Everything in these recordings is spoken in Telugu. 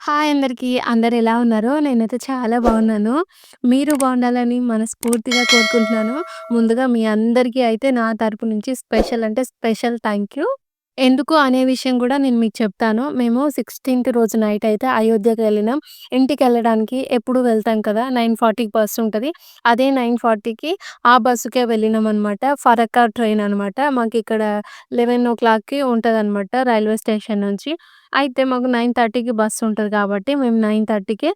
హాయ్ అందరికీ. అందరు ఎలా ఉన్నారో నేనైతే చాలా బాగున్నాను. మీరు బాగుండాలని మనస్ఫూర్తిగా కోరుకుంటున్నాను. ముందుగా మీ అందరికీ అయితే నా తరపు నుంచి స్పెషల్ అంటే స్పెషల్ థ్యాంక్ యూ. ఎందుకు అనే విషయం కూడా నేను మీకు చెప్తాను. మేము 16థ్ రోజు నైట్ అయితే అయోధ్యకి వెళ్ళినాం. ఇంటికెళ్ళడానికి ఎప్పుడు వెళ్తాం కదా! 9:40కి బస్సు ఉంటుంది అదే 9:40కి ఆ బస్సుకే వెళ్ళినాం అనమాట ఫరక్కా ట్రైన్ అనమాట. మాకు ఇక్కడ లెవెన్ ఓ క్లాక్కి ఉంటుంది అనమాట రైల్వే స్టేషన్ నుంచి. అయితే మాకు 9:30కి బస్సు ఉంటుంది కాబట్టి మేము 9:30కి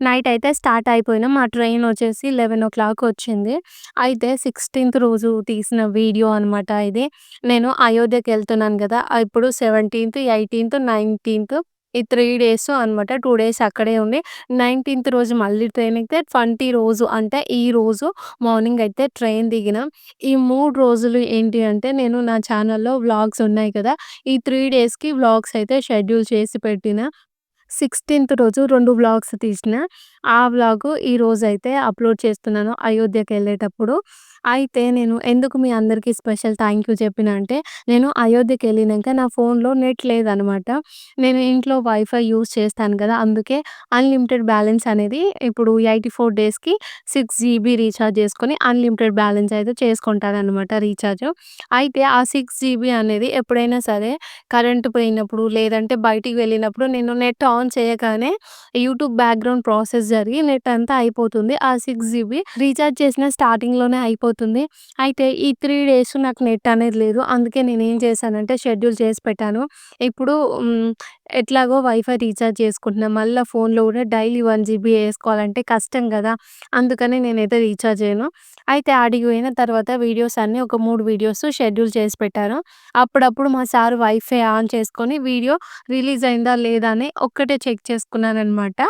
నైట్ అయితే స్టార్ట్ అయిపోయినాం. మా ట్రైన్ వచ్చేసి 11:00 వచ్చింది. అయితే 16థ్ రోజు తీసిన వీడియో అనమాట ఇది. నేను అయోధ్యకి వెళ్తున్నాను కదా ఇప్పుడు 17థ్, 18థ్, 19థ్ ఈ త్రీ డేస్ అనమాట. టూ డేస్ అక్కడే ఉండి 19థ్ రోజు మళ్ళీ ట్రైన్ ఎక్కితే 20 రోజు అంటే ఈ రోజు మార్నింగ్ అయితే ట్రైన్ దిగినాం. ఈ మూడు రోజులు ఏంటి అంటే నేను నా ఛానల్‌లో వ్లాగ్స్ ఉన్నాయి కదా! ఈ త్రీ డేస్‌కి వ్లాగ్స్ అయితే షెడ్యూల్ చేసి పెట్టిన. 16థ్ రోజు రెండు వ్లాగ్స్ తీసిన. ఆ వ్లాగు అయితే అప్‌లోడ్ చేస్తున్నాను అయోధ్యకెళ్ళేటప్పుడు. అయితే నేను ఎందుకు మీ అందరికీ స్పెషల్ థ్యాంక్ యూ చెప్పిన అంటే నేను అయోధ్యకి వెళ్ళినాక నా ఫోన్‌లో నెట్ లేదనమాట. నేను ఇంట్లో వైఫై యూస్ చేస్తాను కదా! అందుకే అన్‌లిమిటెడ్ బ్యాలెన్స్ అనేది ఇప్పుడు 84 డేస్‌కి సిక్స్ జీబీ రీఛార్జ్ చేసుకొని అన్‌లిమిటెడ్ బ్యాలెన్స్ అయితే చేసుకుంటాను అనమాట రీఛార్జ్ అయితే ఆ సిక్స్ జీబీ అనేది ఎప్పుడైనా సరే కరెంట్ పోయినప్పుడు లేదంటే బయటికి వెళ్ళినప్పుడు నేను నెట్ ఆన్ చేయగానే యూట్యూబ్ బ్యాక్‌గ్రౌండ్ ప్రాసెస్ జరిగి నెట్ అంతా అయిపోతుంది. ఆ సిక్స్ జీబీ రీఛార్జ్ చేసిన స్టార్టింగ్‌లోనే అయిపోతుంది. అయితే ఈ త్రీ డేస్ నాకు నెట్ అనేది లేదు. అందుకే నేను ఏం చేశానంటే షెడ్యూల్ చేసి పెట్టాను. ఇప్పుడు ఎట్లాగో వైఫై రీఛార్జ్ చేసుకుంటున్నా. మళ్ళీ ఫోన్‌లో కూడా డైలీ వన్ జీబీ వేసుకోవాలంటే కష్టం కదా అందుకని నేనైతే రీఛార్జ్ చేయను. అయితే ఆడికి పోయిన తర్వాత వీడియోస్ అన్నీ ఒక మూడు వీడియోస్ షెడ్యూల్ చేసి పెట్టాను. అప్పుడప్పుడు మా సార్ వైఫై ఆన్ చేసుకొని వీడియో రిలీజ్ అయిందా లేదా అని ఒక్కటే చెక్ చేసుకున్నాను అనమాట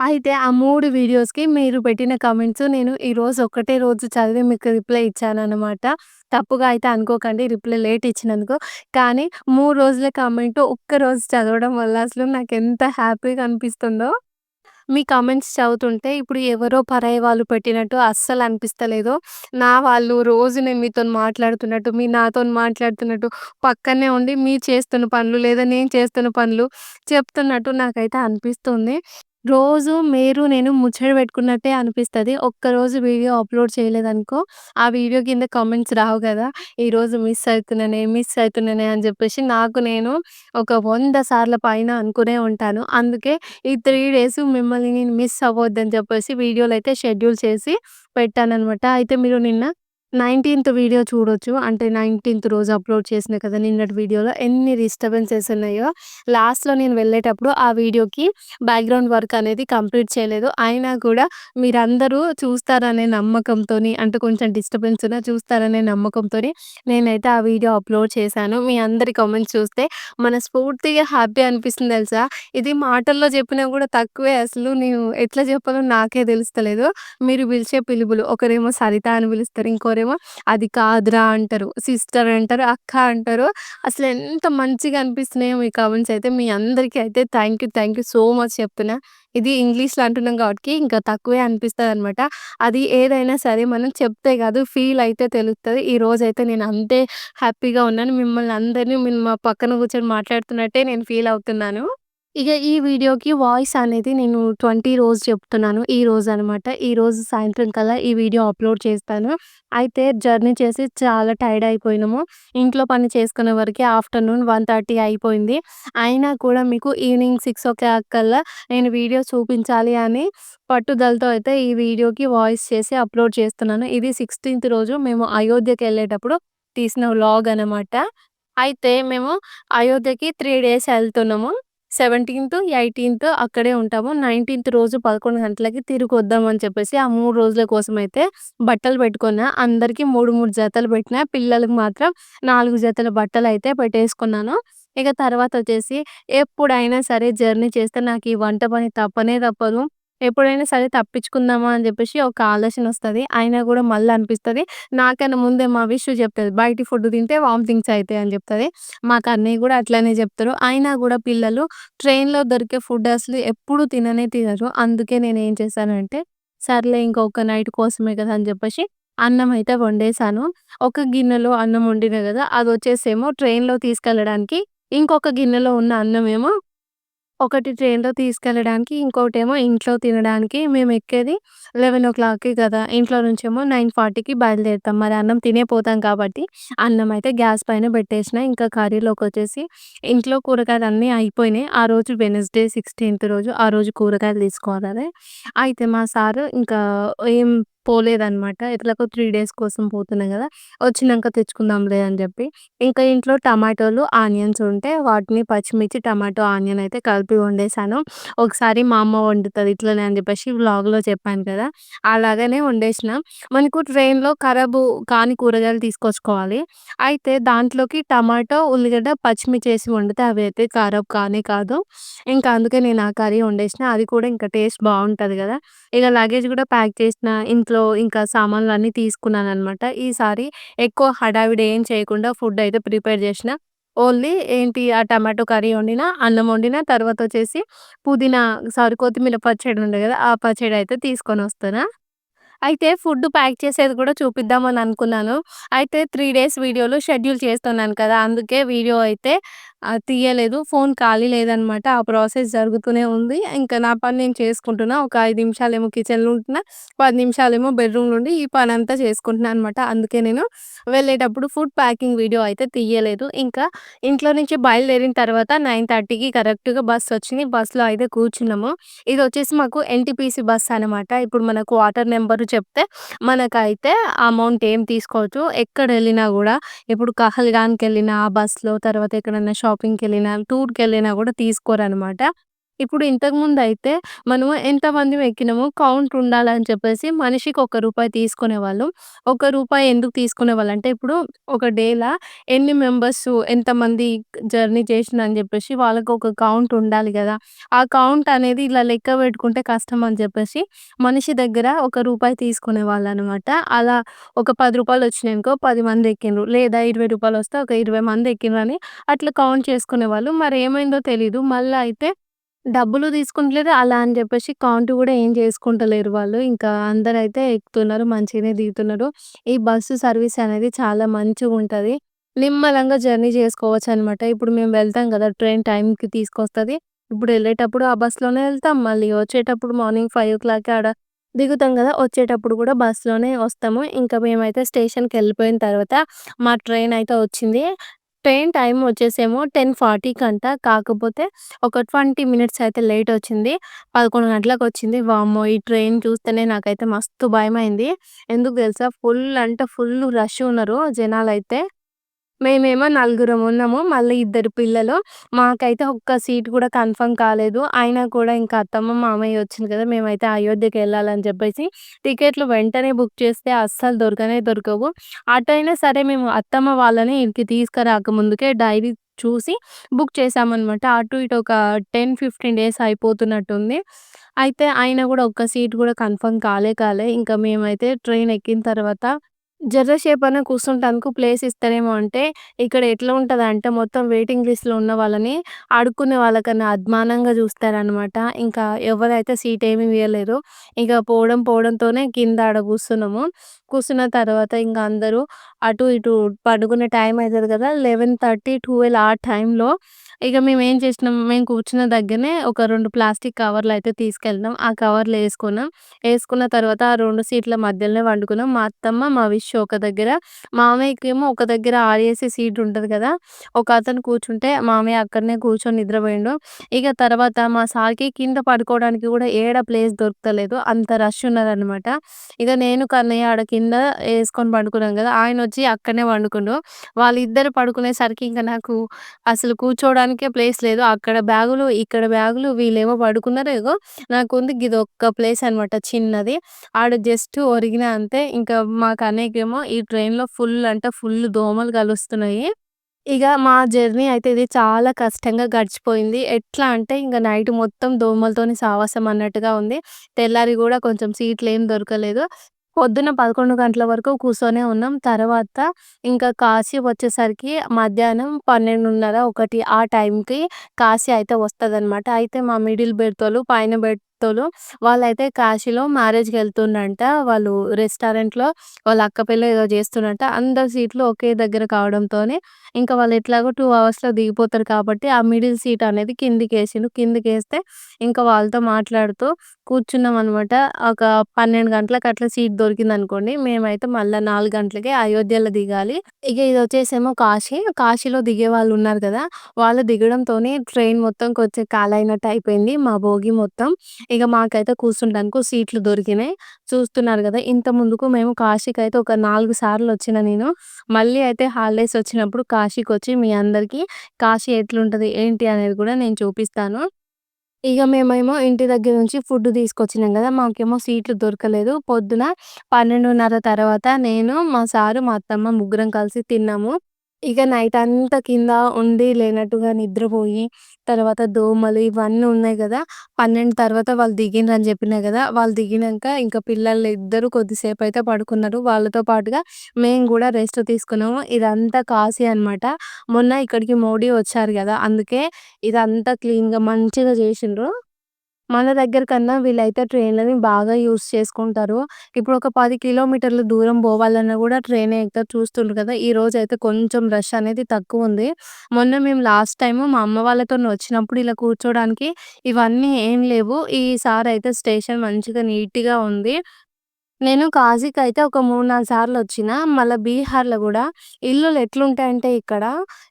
అయితే ఆ మూడు వీడియోస్‌కి మీరు పెట్టిన కమెంట్స్ నేను ఈరోజు ఒకటే రోజు చదివి మీకు రిప్లై ఇచ్చాను అనమాట తప్పుగా అయితే అనుకోకండి రిప్లై లేట్ ఇచ్చినందుకు. కానీ మూడు రోజుల కామెంట్ ఒక్కరోజు చదవడం వల్ల అసలు నాకు ఎంత హ్యాపీగా అనిపిస్తుందో. మీ కామెంట్స్ చదువుతుంటే ఇప్పుడు ఎవరో పరాయి వాళ్ళు పెట్టినట్టు అస్సలు అనిపిస్తలేదు. నా వాళ్ళు రోజు నేను మీతోని మాట్లాడుతున్నట్టు, మీ నాతోని మాట్లాడుతున్నట్టు, పక్కనే ఉండి మీరు చేస్తున్న పనులు లేదా నేను చేస్తున్న పనులు చెప్తున్నట్టు నాకైతే అనిపిస్తుంది. రోజు మీరు నేను ముచ్చట పెట్టుకున్నట్టే అనిపిస్తది. ఒక్కరోజు వీడియో అప్‌లోడ్ చేయలేదనుకో ఆ వీడియో కింద కామెంట్స్ రావు గదా! ఈరోజు మిస్ అవుతున్నానే, మిస్ అవుతున్నానే అని చెప్పేసి నాకు నేను ఒక 100 సార్ల పైన అనుకునే ఉంటాను. అందుకే ఈ 3 డేస్ మిమ్మల్ని నేను మిస్ అవ్వద్దని చెప్పేసి వీడియోలైతే షెడ్యూల్ చేసి పెట్టాననమాట. అయితే మీరు నిన్న 19థ్ వీడియో చూడొచ్చు. అంటే 19థ్ రోజు అప్‌లోడ్ చేసిన కదా! నిన్నటి వీడియోలో ఎన్ని డిస్టర్బెన్సెస్ ఉన్నాయో. లాస్ట్‌లో నేను వెళ్ళేటప్పుడు ఆ వీడియోకి బ్యాక్‌గ్రౌండ్ వర్క్ అనేది కంప్లీట్ చేయలేదు. అయినా కూడా మీరందరూ చూస్తారనే నమ్మకంతోని అంటే కొంచెం డిస్టర్బెన్స్ ఉన్నా చూస్తారనే నమ్మకంతోని నేనైతే ఆ వీడియో అప్‌లోడ్ చేశాను. మీ అందరి కామెంట్స్ చూస్తే మనస్ఫూర్తిగా హ్యాపీ అనిపిస్తుంది తెలుసా! ఇది మాటల్లో చెప్పినా కూడా తక్కువే అసలు నేను ఎట్లా చెప్పాలో నాకే తెలుస్తలేదు. మీరు పిలిచే పిలుపులు ఒకరేమో సరిత అని పిలుస్తారు. ఇంకోరేమో అది కాదురా అంటారు. సిస్టర్ అంటారు. అక్క అంటారు. అసలు ఎంత మంచిగా అనిపిస్తున్నాయో మీ కామెంట్స్ అయితే. మీ అందరికీ అయితే thank you, thank you so much చెప్తున్నా. ఇది ఇంగ్లీష్‌లో అంటున్నాం కాబట్టి ఇంకా తక్కువే అనిపిస్తుంది అనమాట అది ఏదైనా సరే మనం చెప్తే కాదు ఫీల్ అయితే తెలుస్తుంది ఈ రోజైతే నేను అంతే హ్యాపీగా ఉన్నాను. మిమ్మల్ని అందరిని నేను మా పక్కన కూర్చొని మాట్లాడుతున్నట్టే నేను ఫీల్ అవుతున్నాను. ఇక ఈ వీడియోకి వాయిస్ అనేది నేను 20 రోజు చెప్తున్నాను. ఈ రోజు అనమాట. ఈ రోజు సాయంత్రం కల్లా ఈ వీడియో అప్‌లోడ్ చేస్తాను. అయితే జర్నీ చేసి చాలా టైర్డ్ అయిపోయినాము. ఇంట్లో పని చేసుకునే వరకు ఆఫ్టర్‌నూన్ 1:30 అయిపోయింది. అయినా కూడా మీకు ఈవినింగ్ 6:00 కల్లా నేను వీడియో చూపించాలి అని పట్టుదలతో అయితే ఈ వీడియోకి వాయిస్ చేసి అప్‌లోడ్ చేస్తున్నాను. ఇది 16థ్ రోజు మేము అయోధ్యకి వెళ్ళేటప్పుడు తీసిన వ్లాగ్ అనమాట. అయితే మేము అయోధ్యకి త్రీ డేస్ వెళ్తున్నాము 17థ్, 18థ్ అక్కడే ఉంటాము. 19థ్ రోజు 11 గంటలకి తిరిగొద్దాం అని చెప్పేసి ఆ మూడు రోజుల కోసం అయితే బట్టలు పెట్టుకున్నా. అందరికి 3, 3 జతలు పెట్టినా. పిల్లలకు మాత్రం నాలుగు జతల బట్టలు అయితే పెట్టేసుకున్నాను. ఇక తర్వాత వచ్చేసి ఎప్పుడైనా సరే జర్నీ చేస్తే నాకు ఈ వంట పని తప్పనే తప్పదు. ఎప్పుడైనా సరే తప్పించుకుందామా అని చెప్పేసి ఒక ఆలోచన వస్తుంది అయినా కూడా మళ్ళీ అనిపిస్తుంది నాకన్నా ముందే మా విషు చెప్తుంది బయటి ఫుడ్ తింటే వామిటింగ్స్ అవుతాయి అని చెప్తుంది మాకు అన్నయ్య కూడా అట్లనే చెప్తారు. అయినా కూడా పిల్లలు ట్రైన్‌లో దొరికే ఫుడ్ అసలు ఎప్పుడు తిననే తినరు. అందుకే నేను ఏం చేశానంటే సర్లే ఇంకొక నైట్ కోసమే కదా అని చెప్పేసి అన్నం అయితే వండేశాను. ఒక గిన్నెలో అన్నం వండిన కదా! అది వచ్చేసేమో ట్రైన్‌లో తీసుకెళ్ళడానికి ఇంకొక గిన్నెలో ఉన్న అన్నమేమో ఒకటి ట్రైన్‌లో తీసుకెళ్ళడానికి, ఇంకోటేమో ఇంట్లో తినడానికి. మేము ఎక్కేది 11:00కి కదా! ఇంట్లో నుంచేమో 9:40కి బయలుదేరుతాం. మరి అన్నం తినే పోతాం కాబట్టి, అన్నం అయితే గ్యాస్ పైన పెట్టేసిన. ఇంకా కర్రీలోకి వచ్చేసి ఇంట్లో కూరగాయలు అన్నీ అయిపోయినాయి. ఆ రోజు వెనస్డే సిక్స్టీన్త్ రోజు. ఆ రోజు కూరగాయలు తీసుకోవాలి. అయితే మా సారు ఇంకా ఏం పోలేదనమాట. ఎట్లాగో త్రీ డేస్ కోసం పోతున్నాం కదా వచ్చినాక తెచ్చుకుందాంలే అని చెప్పి ఇంకా ఇంట్లో టమాటోలు, ఆనియన్స్ ఉంటే వాటిని పచ్చిమిర్చి, టమాటో, ఆనియన్ అయితే కలిపి వండేసాను. ఒకసారి మా అమ్మ వండుతుంది ఇట్లనే అని చెప్పేసి వ్లాగ్‌లో చెప్పాను కదా! అలాగనే వండేసినాం మనకు ట్రైన్‌లో ఖరాబు కాని కూరగాయలు తీసుకొచ్చుకోవాలి. అయితే దాంట్లోకి టమాటో, ఉల్లిగడ్డ, పచ్చిమిర్చి వేసి వండితే అవి అయితే ఖరాబ్ కానే కాదు. ఇంకా అందుకే నేను ఆ కర్రీ వండేసిన. అది కూడా ఇంకా టేస్ట్ బాగుంటుంది కదా ఇక లగేజ్ కూడా ప్యాక్ చేసిన. ఇంట్లో ఇంకా సామాన్లు అన్నీ తీసుకున్నాను అనమాట ఈసారి ఎక్కువ హడావిడి ఏం చేయకుండా ఫుడ్ అయితే ప్రిపేర్ చేసిన. ఓన్లీ ఏంటి ఆ టమాటో కర్రీ వండిన, అన్నం వండిన, తర్వాత వచ్చేసి పుదీనా సారీ కొత్తిమీర పచ్చడి ఉండే కదా ఆ పచ్చివేడి అయితే తీసుకొని వస్తాను అయితే ఫుడ్ ప్యాక్ చేసేది కూడా చూపిద్దామని అనుకున్నాను. అయితే త్రీ డేస్ వీడియోలు షెడ్యూల్ చేస్తున్నాను కదా! అందుకే వీడియో అయితే తీయలేదు. ఫోన్ ఖాళీ లేదనమాట. ఆ ప్రాసెస్ జరుగుతూనే ఉంది. ఇంకా నా పని నేను చేసుకుంటున్నా. ఒక ఐదు నిమిషాలేమో కిచెన్‌లో ఉంటున్నా. పది నిమిషాలేమో బెడ్‌రూమ్‌లో ఉండి ఈ పని అంతా చేసుకుంటున్నా అనమాట. అందుకే నేను వెళ్ళేటప్పుడు ఫుడ్ ప్యాకింగ్ వీడియో అయితే తీయలేదు. ఇంకా ఇంట్లో నుంచి బయలుదేరిన తర్వాత 9:30కి కరెక్ట్‌గా బస్సొచ్చింది. బస్సులో అయితే కూర్చున్నాము. ఇది వచ్చేసి మాకు ఎన్‌టీపీసీ బస్ అనమాట. ఇప్పుడు మనకు వాటర్ నెంబర్ చెప్తే మనకైతే అమౌంట్ ఏం తీసుకోవచ్చు. ఎక్కడ వెళ్ళినా కూడా ఇప్పుడు కహల్గాన్‌కెళ్ళినా వెళ్ళినా బస్‌లో, తర్వాత ఎక్కడన్నా వెళ్ళినా కూడా తీసుకోరు తీసుకోరనమాట. ఇప్పుడు ఇంతకుముందు అయితే మనము ఎంతమందిమి ఎక్కినామో కౌంట్ ఉండాలని చెప్పేసి మనిషికి ఒక రూపాయి తీసుకునేవాళ్ళు. ఒక రూపాయి ఎందుకు తీసుకునేవాళ్ళంటే ఇప్పుడు ఒక డేలా ఎన్ని మెంబర్స్ ఎంతమంది జర్నీ చేసినారని చెప్పేసి వాళ్ళకు ఒక కౌంట్ ఉండాలి కదా ఆ కౌంట్ అనేది ఇలా లెక్క పెట్టుకుంటే కష్టం అని చెప్పేసి మనిషి దగ్గర ఒక రూపాయి తీసుకునేవాళ్ళనమాట. అలా ఒక రూ. 10 వచ్చినాయనుకో పది మంది ఎక్కిండ్రు. లేదా ఇరవై రూపాయలు వస్తే ఒక 20 మంది ఎక్కిండ్రని అట్లా కౌంట్ చేసుకునేవాళ్ళు. ఏమైందో తెలీదు. మళ్ళీ అయితే డబ్బులు తీసుకుంటలేరు. అలా అని జెప్పేసి కౌంట్ గూడా ఏం చేసుకుంటలేరు వాళ్ళు. ఇంకా అందరైతే ఎక్కుతున్నారు. మంచిగనే దిగుతున్నారు. ఈ బస్సు సర్వీస్ అనేది చాలా మంచిగుంటది. నిమ్మలంగా జర్నీ జేసుకోవచ్చనమాట. ఇప్పుడు మేము వెళ్తాం గదా! ట్రైన్ టైంకి తీసుకొస్తది. ఇప్పుడు ఎళ్ళేటప్పుడు ఆ బస్‌లోనే ఎళ్తాం. మళ్ళీ వచ్చేటప్పుడు మార్నింగ్ 5:00కి ఆడ దిగుతాం గదా! వచ్చేటప్పుడు గూడా బస్‌లోనే వస్తాము. ఇంకా మేమైతే స్టేషన్‌కెళ్ళిపోయిన తర్వాత మా ట్రైన్ అయితే వచ్చింది. ట్రైన్ టైం వచ్చేసేమో టెన్ ఫార్టీకి అంట కాకపోతే ఒక 20 మినిట్స్ అయితే లేట్ వచ్చింది. పదకొండు గంటలకు వచ్చింది వామ్మో! ఈ ట్రైన్ చూస్తేనే నాకైతే మస్తు భయమైంది. ఎందుకు తెలుసా? ఫుల్ అంటే ఫుల్ రష్ ఉన్నారు జనాలు అయితే మేమేమో నలుగురం ఉన్నాము. మళ్ళీ ఇద్దరు పిల్లలు. మాకైతే ఒక్క సీట్ కూడా కన్ఫర్మ్ కాలేదు. అయినా కూడా ఇంకా అత్తమ్మ, మామయ్య వచ్చింది కదా! మేమైతే అయోధ్యకెళ్ళాలని చెప్పేసి టికెట్లు వెంటనే బుక్ చేస్తే అస్సలు దొరకనే దొరకవు. అటు అయినా సరే మేము అత్తమ్మ వాళ్ళని ఈడికి తీసుకురాక ముందుకే డైరీ చూసి బుక్ చేశామనమాట. అటు ఇటు ఒక 10, 15 డేస్ అయిపోతున్నట్టుంది. అయితే అయినా కూడా ఒక్క సీట్ కూడా కన్ఫర్మ్ కాలే కాలే. ఇంకా మేమైతే ట్రైన్ ఎక్కిన తర్వాత జర సేపన్నా కూర్చుంటానికి ప్లేస్ ఇస్తారేమో అంటే, ఇక్కడ ఎట్లా ఉంటదంటే మొత్తం వెయిటింగ్ లిస్ట్‌లో ఉన్న వాళ్ళని ఆడుకునే వాళ్ళకన్నా అద్మానంగా చూస్తారనమాట. ఇంకా ఎవరైతే సీట్ ఏమి ఇయ్యలేరు. ఇక పోవడం పోవడంతోనే కింద ఆడ కూర్చున్నాము. కూర్చున్న తర్వాత ఇంక అందరూ అటు ఇటు పడుకునే టైం అవుతుంది కదా! 11:30, 12 ఆ టైంలో ఇక మేమేం చేసినాం, మేము కూర్చున్న దగ్గరనే ఒక రెండు ప్లాస్టిక్ కవర్లు అయితే తీసుకెళ్ళినాం. ఆ కవర్లు వేసుకున్నాం వేసుకున్న తర్వాత ఆ రెండు సీట్ల మధ్యలోనే వండుకున్నాం మా అత్తమ్మ, మా విష్ ఒక దగ్గర, మామయ్యకేమో ఒక దగ్గర ఆర్ఏసీ సీట్ ఉంటుంది కదా! ఒక అతను కూర్చుంటే మామయ్య అక్కడనే కూర్చొని నిద్రపోయిండు. ఇక తర్వాత మా సార్‌కి కింద పడుకోవడానికి కూడా ఏడ ప్లేస్ దొరకలేదు అంత రష్ ఉన్నారనమాట. ఇక నేను, కన్నయ్య ఆడ కింద కింద వేసుకొని పండుకున్నాం కదా! ఆయన వచ్చి అక్కడనే పండుకుండు. వాళ్ళిద్దరు పడుకునేసరికి ఇంకా నాకు అసలు కూర్చోవడానికే ప్లేస్ లేదు. అక్కడ బ్యాగులు, ఇక్కడ బ్యాగులు వీళ్ళేమో పడుకున్నారు. ఏదో నాకు ఉంది ఇది ఒక్క ప్లేస్ అనమాట చిన్నది. ఆడ జస్ట్ ఒరిగినా అంతే. ఇంకా మాకు అనేకేమో ఈ ట్రైన్‌లో ఫుల్ అంటే ఫుల్ దోమలు కలుస్తున్నాయి. ఇక మా జర్నీ అయితే ఇది చాలా కష్టంగా గడిచిపోయింది. ఎట్లా అంటే ఇంకా నైట్ మొత్తం దోమలతోని సావాసం అన్నట్టుగా ఉంది. తెల్లారి కూడా కొంచెం సీట్లు ఏం దొరకలేదు. పొద్దున 11 గంటల వరకు కూర్చొనే ఉన్నాం. తర్వాత ఇంకా కాశీ వచ్చేసరికి మధ్యాహ్నం 12:30, 1 ఆ టైంకి కాశీ అయితే వస్తదనమాట. అయితే మా మిడిల్ బెర్తోళ్ళు పైన బెడ్ వాళ్ళైతే కాశీలో మ్యారేజ్కి వెళ్తుండంట వాళ్ళు రెస్టారెంట్‌లో వాళ్ళ అక్క పెళ్ళో ఏదో చేస్తుండంట. అందరి సీట్లు ఒకే దగ్గర కావడంతోనే ఇంకా వాళ్ళు ఎట్లాగో టూ అవర్స్‌లో దిగిపోతారు కాబట్టి, ఆ మిడిల్ సీట్ అనేది కిందకేసిండు. కిందకేస్తే ఇంకా వాళ్ళతో మాట్లాడుతూ కూర్చున్నాం అనమాట ఒక 12 గంటలకు అట్లా సీట్ దొరికింది అనుకోండి మేమైతే మళ్ళీ నాలుగు గంటలకే అయోధ్యలో దిగాలి. ఇక ఇది వచ్చేసేమో కాశీ. కాశీలో దిగే వాళ్ళున్నారు కదా వాళ్ళు దిగడంతోనే ట్రైన్ మొత్తం కొంచెం కాలైనట్టు అయిపోయింది. మా భోగి మొత్తం. ఇక మాకైతే కూర్చుంటానికి సీట్లు దొరికినాయి. చూస్తున్నారు కదా ఇంత ముందుకు మేము కాశీకి అయితే ఒక నాలుగు సార్లు వచ్చిన నేను. మళ్ళీ అయితే హాలిడేస్ వచ్చినప్పుడు కాశీకి వచ్చి మీ అందరికీ కాశీ ఎట్లుంటుంది ఏంటి అనేది కూడా నేను చూపిస్తాను. ఇక మేమేమో ఇంటి దగ్గర నుంచి ఫుడ్ తీసుకొచ్చినాం కదా మాకేమో సీట్లు దొరకలేదు. పొద్దున 12:30 తర్వాత నేను, మా సారు, మా అత్తమ్మ ముగ్గురం కలిసి తిన్నాము. ఇక నైట్ అంతా కింద ఉండి లేనట్టుగా నిద్రపోయి, తర్వాత దోమలు ఇవన్నీ ఉన్నాయి గదా! 12 తర్వాత వాళ్ళు దిగిండ్రని జెప్పినా గదా! వాళ్ళు దిగినంక ఇంక పిల్లలిద్దరూ కొద్దిసేపయితే పడుకున్నారు. వాళ్ళతో పాటుగా మేము గూడా రెస్ట్ తీసుకున్నాము. ఇదంతా కాశీ అనమాట. మొన్న ఇక్కడికి మోడీ వచ్చారు గదా! అందుకే ఇదంతా క్లీన్‌గా మంచిగా జేషిండ్రు. మన దగ్గర కన్నా వీళ్ళైతే ట్రైన్‌లని బాగా యూజ్ చేసుకుంటారు. ఇప్పుడు ఒక 10 కిలోమీటర్లు దూరం పోవాలన్నా కూడా ట్రైనే ఎక్కుతారు. చూస్తుండ్రు కదా గదా! అయితే కొంచెం రష్ అనేది తక్కువుంది. మొన్న మేము లాస్ట్ టైము మా అమ్మ వాళ్ళతోని వచ్చినప్పుడు ఇలా కూర్చోడానికి ఇవన్నీ ఏం లేవు. ఈసారయితే స్టేషన్ మంచిగా నీట్‌గా ఉంది. నేను కాశీకైతే ఒక మూడు నాలుగు సార్లు వచ్చిన మళ్ళీ బీహార్‌లో కూడా ఇల్లులు ఎట్లుంటాయంటే ఇక్కడ,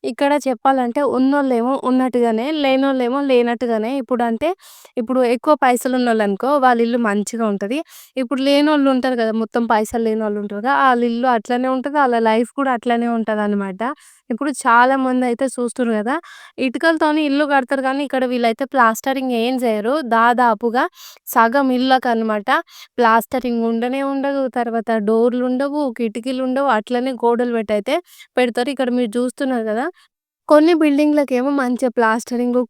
ఇక్కడ చెప్పాలంటే ఉన్నోళ్ళేమో ఉన్నట్టుగానే, లేనోళ్ళేమో లేనట్టుగానే. ఇప్పుడంటే ఇప్పుడు ఎక్కువ పైసలు ఉన్నోళ్ళనుకో వాళ్ళ ఇల్లు మంచిగా ఉంటుంది ఇప్పుడు లేనోళ్ళు ఉంటారు కదా మొత్తం పైసలు లేనోళ్ళు ఉంటారు కదా వాళ్ళ ఇల్లు అట్లనే ఉంటుంది వాళ్ళ లైఫ్ కూడా అట్లనే ఉంటదనమాట. ఇప్పుడు చాలా మంది అయితే చూస్తున్నారు కదా ఇటుకలతోని ఇల్లు కడతారు కానీ ఇక్కడ వీళ్ళైతే ప్లాస్టరింగ్ ఏం చేయరు దాదాపుగా సగం ఇళ్ళకనమాట ప్లాస్టరింగ్ ఉండనే ఉండదు. తర్వాత డోర్లు ఉండవు కిటికీలు ఉండవు అట్లనే గోడలు పెట్టయితే పెడతారు. ఇక్కడ మీరు చూస్తున్నారు కదా కొన్ని బిల్డింగ్‌లకేమో మంచిగా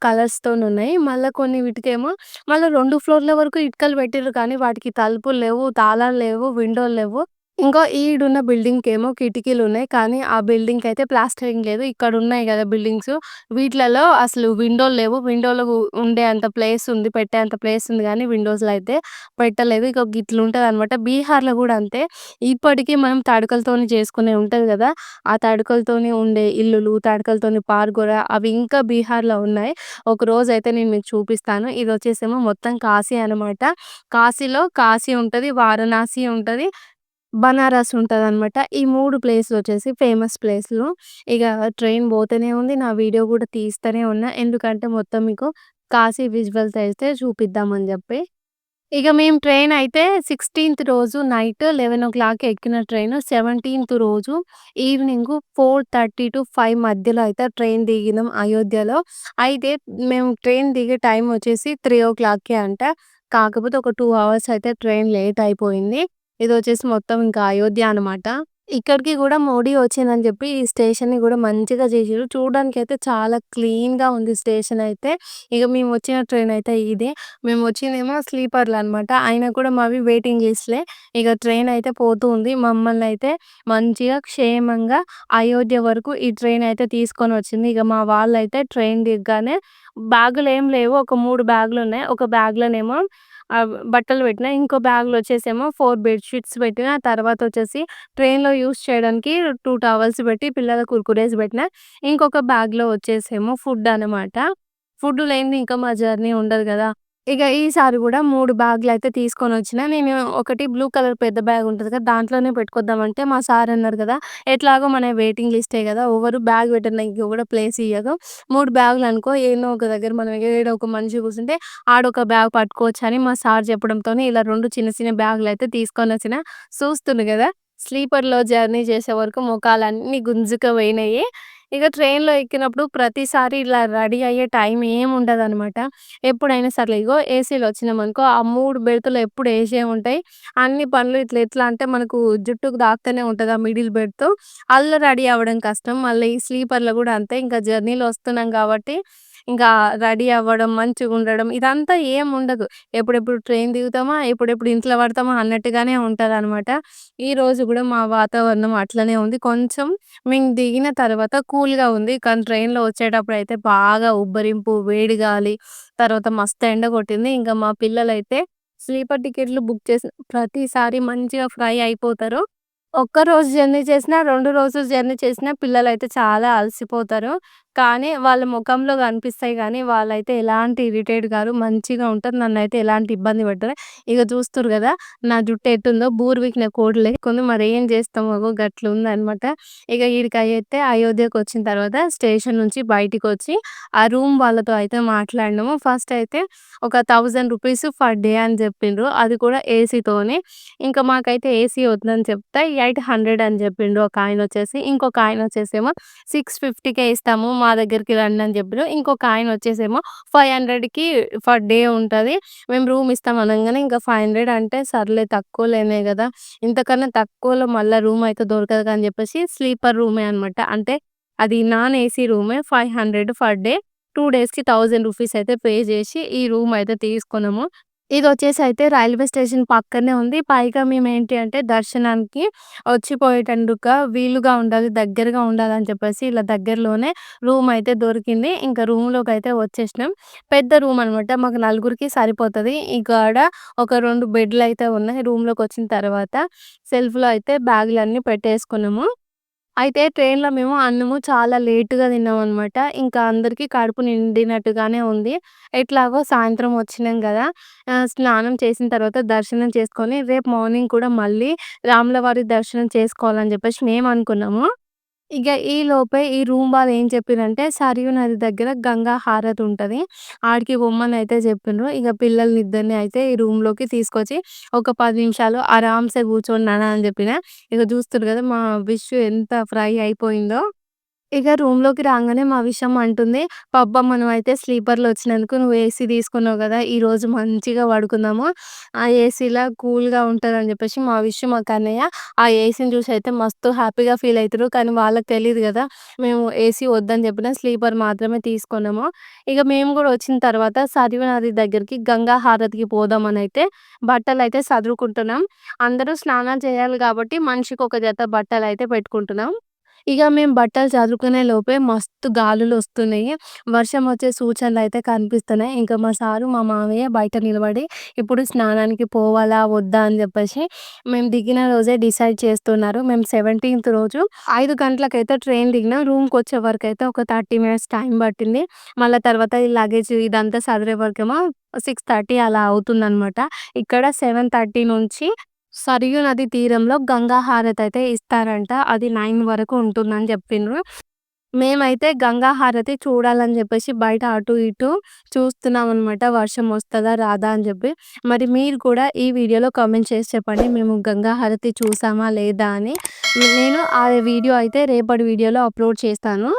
కలర్స్తో ఉన్నాయి మళ్ళీ కొన్ని వీటికేమో మళ్ళా 2 ఫ్లోర్‌ల వరకు ఇటుకలు పెట్టిర్రు కానీ, వాటికి తలుపులు లేవు, తాళాలు లేవు, విండోలు లేవు. ఇంకా ఈడున్న బిల్డింగ్‌కేమో కిటికీలున్నాయి. కానీ, ఆ బిల్డింగ్‌కయితే ప్లాస్టరింగ్ లేదు. ఇక్కడున్నాయి గదా బిల్డింగ్స్ వీటిలలో అసలు విండోలు లేవు. విండోలు ఉండే అంత ప్లేస్ ఉంది. పెట్టే అంత ప్లేస్ ఉంది గానీ, విండోస్‌లో అయితే పెట్టలేదు. ఇగ గిట్లుంటదనమాట. బీహార్‌లో గూడా అంతే. ఇప్పటికీ మనం తడకలతోని చేసుకునే ఉంటది గదా! ఆ తడకలతోని ఉండే ఇల్లులు, తడకలతోని పార్గొర అవి ఇంకా బీహార్‌లో ఉన్నాయి. ఒకరోజైతే నేను మీకు చూపిస్తాను. ఇదొచ్చేసేమో మొత్తం కాశీ అనమాట. కాశీలో కాశీ ఉంటది, వారణాసి ఉంటది, బనారస్ ఉంటదనమాట. ఈ 3 ప్లేస్‌లొచ్చేసి ఫేమస్ ప్లేస్‌లు. ఇక ట్రైన్ పోతూనే ఉంది. నా వీడియో కూడా తీస్తూనే ఉన్నా. ఎందుకంటే మొత్తం మీకు కాశీ విజువల్స్ అయితే చూపిద్దామని చెప్పి ఇక మేము ట్రైన్ అయితే 16థ్ రోజు నైట్ 11:00కి ఎక్కిన ట్రైను 17థ్ రోజు ఈవినింగు 4:30-5 మధ్యలో అయితే ట్రైన్ దిగినాం అయోధ్యలో. అయితే మేము ట్రైన్ దిగే టైం వచ్చేసి 3:00కే అంట. కాకపోతే ఒక 2 అవర్స్ అయితే ట్రైన్ లేట్ అయిపోయింది. ఇది వచ్చేసి మొత్తం ఇంకా అయోధ్య అనమాట. ఇక్కడికి కూడా మోడీ వచ్చిందని చెప్పి ఈ స్టేషన్‌ని కూడా మంచిగా చేసిండ్రు చూడడానికి అయితే చాలా క్లీన్‌గా ఉంది స్టేషన్ అయితే ఇక మేము వచ్చిన ట్రైన్ అయితే ఇదే. మేము వచ్చిందేమో స్లీపర్లు అనమాట. అయినా కూడా మావి వెయిటింగ్ లిస్ట్‌లే. ట్రైన్ అయితే పోతుంది మమ్మల్ని అయితే మంచిగా క్షేమంగా అయోధ్య వరకు ఈ ట్రైన్ అయితే తీసుకొని వచ్చింది ఇక మా వాళ్ళైతే ట్రైన్ దిగ్గానే ఏం లేవు. ఒక మూడు బ్యాగులు ఉన్నాయి ఒక బ్యాగ్‌లోనేమో బట్టలు పెట్టినా. ఇంకో బ్యాగ్‌లో వచ్చేసేమో ఫోర్ బెడ్షీట్స్ పెట్టిన తర్వాత వచ్చేసి ట్రైన్‌లో యూస్ చేయడానికి టూ టవల్స్ పెట్టి పిల్లల కుర్కురేస్ పెట్టినా. ఇంకొక బ్యాగ్‌లో వచ్చేసేమో ఫుడ్ అనమాట. ఫుడ్ లేనిది ఇంకా మా జర్నీ ఉండదు కదా ఇక ఈసారి గూడా 3 బ్యాగులయితే తీసుకొనొచ్చినా. నేను ఒకటి బ్లూ కలర్ పెద్ద బ్యాగ్ ఉంటుంది కదా! దాంట్లోనే పెట్టుకొద్దామంటే మా సార్ అన్నారు కదా ఎట్లాగో మన వెయిటింగ్ లిస్టే కదా ఎవరు బ్యాగ్ పెట్టడానికి కూడా ప్లేస్ ఇయ్యకం మూడు బ్యాగులు అనుకో ఏదో ఒక దగ్గర మనం ఏడ ఒక మనిషి కూర్చుంటే ఆడొక బ్యాగ్ పట్టుకోవచ్చని మా సార్ చెప్పడంతో ఇలా రెండు చిన్న చిన్న బ్యాగ్లు అయితే తీసుకొని వచ్చిన చూస్తుండ్రు కదా స్లీపర్‌లో జర్నీ చేసే వరకు మొఖాలన్నీ గుంజుకపోయినాయి. ఇగ ట్రైన్‌లో ఎక్కినప్పుడు ప్రతిసారి ఇలా రెడీ అయ్యే టైం ఏముండదనమాట. ఎప్పుడైనా సర్లే ఇగో ఏసీలో వచ్చినామనుకో ఆ 3 బెర్తులో ఎప్పుడు ఏసీ ఉంటాయి. అన్ని పనులు ఇట్లా ఎట్లా అంటే మనకు జుట్టుకు తాకుతూనే ఉంటది ఆ మిడిల్ బెర్త్. అందులో రెడీ అవ్వడం కష్టం. మళ్ళీ స్లీపర్‌లో కూడా అంతే. ఇంకా జర్నీలో వస్తున్నాం కాబట్టి ఇంకా రెడీ అవ్వడం, మంచిగుండడం ఇదంతా ఏముండదు. ఎప్పుడెప్పుడు ట్రైన్ దిగుతామా, ఎప్పుడెప్పుడు ఇంట్లో పడతామా అన్నట్టుగానే ఉంటదనమాట. ఈరోజు గూడా మా వాతావరణం అట్లనే ఉంది. కొంచెం మేము దిగిన తర్వాత కూల్‌గా ఉంది. కానీ ట్రైన్‌లో వచ్చేటప్పుడైతే బాగా ఉబ్బరింపు, వేడి గాలి, తర్వాత మస్తు ఎండ కొట్టింది. ఇంకా మా పిల్లలైతే స్లీపర్ టికెట్లు బుక్ చేసిన ప్రతిసారి మంచిగా ఫ్రై అయిపోతారు. ఒక్కరోజు జర్నీ చేసినా, 2 రోజులు జర్నీ చేసినా పిల్లలైతే చాలా అలసిపోతారు. కానీ వాళ్ళ ముఖంలో కనిపిస్తాయి కానీ వాళ్ళైతే ఎలాంటి ఇరిటేట్ గారు. మంచిగా ఉంటారు. నన్నైతే ఎలాంటి ఇబ్బంది పెట్టరు. ఇక చూస్తుర్రు కదా నా జుట్టు ఎట్టుందో బూర్వికిన కోడి చేస్తామో గట్లు చేస్తాం అగో వీడికి ఇగ అయోధ్యకు వచ్చిన తర్వాత స్టేషన్ నుంచి బయటికి వచ్చి ఆ రూమ్ వాళ్ళతో అయితే మాట్లాడినాము. ఫస్ట్ అయితే ఒక థౌజండ్ రూపీస్ ఫర్ డే అని చెప్పిండ్రు అది కూడా ఏసీతోనే ఇంకా మాకైతే ఏసీ వద్దని చెప్తే 800 అని చెప్పిండ్రు ఒక ఆయన వచ్చేసి ఇంకొక ఆయన వచ్చేసేమో సిక్స్ ఫిఫ్టీకే ఇస్తాము. మా దగ్గరికి రండి అని చెప్పిన ఇంకొక ఆయన వచ్చేసేమో 500కి ఫర్ డే ఉంటుంది మేము రూమ్ ఇస్తాం అనగానే ఇంకా 500 అంటే సర్లే తక్కువలేనే కదా ఇంతకన్నా తక్కువలో మళ్ళీ రూమ్ అయితే దొరకదు అని చెప్పేసి స్లీపర్ రూమే అనమాట. అంటే అది నాన్ ఏసీ రూమే. 500 ఫర్ డే. టూ డేస్‌కి థౌజండ్ రూపీస్ అయితే పే చేసి ఈ రూమ్ అయితే తీసుకున్నాము. ఇది వచ్చేసి అయితే రైల్వే స్టేషన్ పక్కనే ఉంది. పైగా మేమేంటి అంటే దర్శనానికి వచ్చిపోయేటందుకు వీలుగా ఉండాలి, దగ్గరగా ఉండాలి అని చెప్పేసి ఇలా దగ్గరలోనే రూమ్ అయితే దొరికింది. ఇంకా రూమ్‌లోకైతే వచ్చేసినాం. పెద్ద రూమ్ అనమాట. మాకు నలుగురికి సరిపోతది. ఇక్కడ ఒక రెండు బెడ్లు అయితే ఉన్నాయి. రూమ్‌లోకొచ్చిన తర్వాత సెల్ఫ్‌లో అయితే బ్యాగులన్నీ పెట్టేసుకున్నాము. అయితే ట్రైన్‌లో మేము అన్నము చాలా లేట్‌గా తిన్నామనమాట. ఇంకా అందరికీ కడుపు నిండినట్టుగానే ఉంది. ఎట్లాగో సాయంత్రం వచ్చినాం గదా! ఆహ్, స్నానం చేసిన తర్వాత దర్శనం చేసుకొని రేపు మార్నింగ్ కూడా మళ్ళీ రాములవారి దర్శనం చేసుకోవాలని జెప్పేసి మేమనుకున్నాము. ఇక ఈ లోపే ఈ రూమ్ వాళ్ళు ఏం చెప్పిరంటే సరియు నది దగ్గర గంగా హారతి ఉంటది. ఆడికి బొమ్మనైతే చెప్పిండ్రు ఇక పిల్లల్ని ఇద్దర్ని అయితే ఈ రూమ్‌లోకి తీసుకొచ్చి ఒక పది నిమిషాలు ఆరాంసే కూర్చోండి నాన్న అని చెప్పిన ఇక చూస్తుర్రు కదా మా విష్ ఎంత ఫ్రై అయిపోయిందో. ఇక రూమ్‌లోకి రాంగానే మా విషయం అంటుంది. "పబ్బా! మనమైతే స్లీపర్‌లో వచ్చినందుకు నువ్వు ఏసీ తీసుకున్నావు కదా ఈరోజు మంచిగా పడుకుందాము. ఆ ఏసీలో కూల్‌గా ఉంటదని" చెప్పేసి మా విష్, మా కన్నయ్య ఆ ఏసీని చూసి అయితే మస్తు హ్యాపీగా ఫీల్ అయితుర్రు. కానీ వాళ్ళకి తెలీదు కదా మేము ఏసీ వద్దని చెప్పిన స్లీపర్ మాత్రమే తీసుకున్నాము. ఇక మేము కూడా వచ్చిన తర్వాత సరియు నది దగ్గరికి గంగా హారతికి పోదామనైతే బట్టలైతే సదురుకుంటున్నాం. అందరూ స్నానాలు చేయాలి కాబట్టి మనిషికి ఒక జత బట్టలైతే పెట్టుకుంటున్నాం. ఇక మేము బట్టలు చదువుకునే లోపే మస్తు గాలులు వస్తున్నాయి వర్షం వచ్చే సూచనలు అయితే కనిపిస్తున్నాయి. ఇంకా మా సారు, మా మామయ్య బయట నిలబడి ఇప్పుడు స్నానానికి పోవాలా? వద్దా? అని చెప్పేసి మేము దిగిన రోజే డిసైడ్ చేస్తున్నారు. మేము 17థ్ రోజు ఐదు గంటలకైతే ట్రైన్ దిగిన రూమ్కి వచ్చే వరకు అయితే ఒక 30 మినిట్స్ టైం పట్టింది. మళ్ళా తర్వాత ఈ లగేజ్ ఇదంతా సదిరే వరకేమో 6:30 అలా అవుతుందనమాట. ఇక్కడ 7:30 నుంచి సరియు నది తీరంలో గంగా హారతి అయితే ఇస్తారంట. అది నైన్ వరకు ఉంటుందని చెప్పిండ్రు మేమైతే గంగా హారతి చూడాలని చెప్పేసి బయట అటు ఇటు చూస్తున్నాం అనమాట వర్షం వస్తుందా రాదా? అని చెప్పి మరి మీరు కూడా ఈ వీడియోలో కామెంట్ చేసి చెప్పండి. మేము గంగా హారతి చూసామా? లేదా? అని. నేను ఆ వీడియో అయితే రేపటి వీడియోలో అప్‌లోడ్ చేస్తాను.